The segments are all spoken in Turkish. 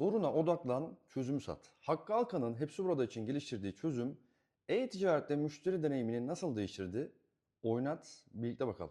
Soruna odaklan, çözümü sat. Hakkı Alkan'ın hepsi burada için geliştirdiği çözüm e-ticarette müşteri deneyimini nasıl değiştirdi? Oynat, birlikte bakalım.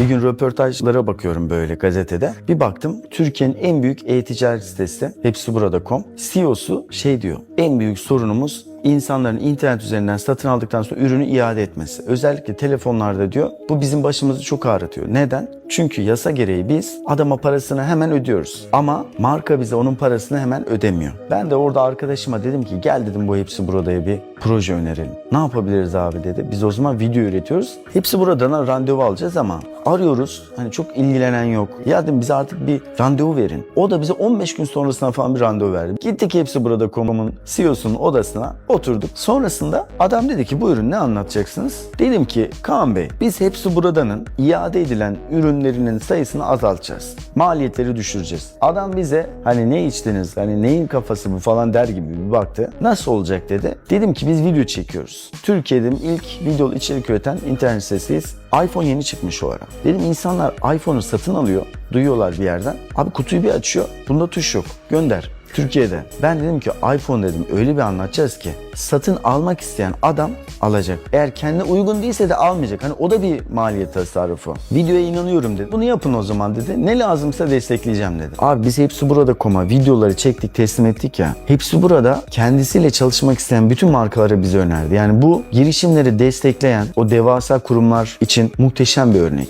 Bir gün röportajlara bakıyorum böyle gazetede. Bir baktım Türkiye'nin en büyük e-ticaret sitesi hepsiburada.com. CEO'su şey diyor. En büyük sorunumuz insanların internet üzerinden satın aldıktan sonra ürünü iade etmesi. Özellikle telefonlarda diyor bu bizim başımızı çok ağrıtıyor. Neden? Çünkü yasa gereği biz adama parasını hemen ödüyoruz. Ama marka bize onun parasını hemen ödemiyor. Ben de orada arkadaşıma dedim ki gel dedim bu hepsi buradaya bir proje önerelim. Ne yapabiliriz abi dedi. Biz o zaman video üretiyoruz. Hepsi buradan randevu alacağız ama arıyoruz. Hani çok ilgilenen yok. Ya dedim bize artık bir randevu verin. O da bize 15 gün sonrasına falan bir randevu verdi. Gittik hepsi burada konumun CEO'sunun odasına oturduk. Sonrasında adam dedi ki buyurun ne anlatacaksınız? Dedim ki Kaan Bey biz hepsi buradanın iade edilen ürünlerinin sayısını azaltacağız. Maliyetleri düşüreceğiz. Adam bize hani ne içtiniz hani neyin kafası bu falan der gibi bir baktı. Nasıl olacak dedi. Dedim ki biz video çekiyoruz. Türkiye'de ilk video içerik üreten internet sitesiyiz. iPhone yeni çıkmış o ara. Dedim insanlar iPhone'u satın alıyor. Duyuyorlar bir yerden. Abi kutuyu bir açıyor. Bunda tuş yok. Gönder. Türkiye'de. Ben dedim ki iPhone dedim öyle bir anlatacağız ki satın almak isteyen adam alacak. Eğer kendine uygun değilse de almayacak. Hani o da bir maliyet tasarrufu. Videoya inanıyorum dedi. Bunu yapın o zaman dedi. Ne lazımsa destekleyeceğim dedi. Abi biz hepsi burada koma videoları çektik teslim ettik ya. Hepsi burada kendisiyle çalışmak isteyen bütün markaları bize önerdi. Yani bu girişimleri destekleyen o devasa kurumlar için muhteşem bir örnek.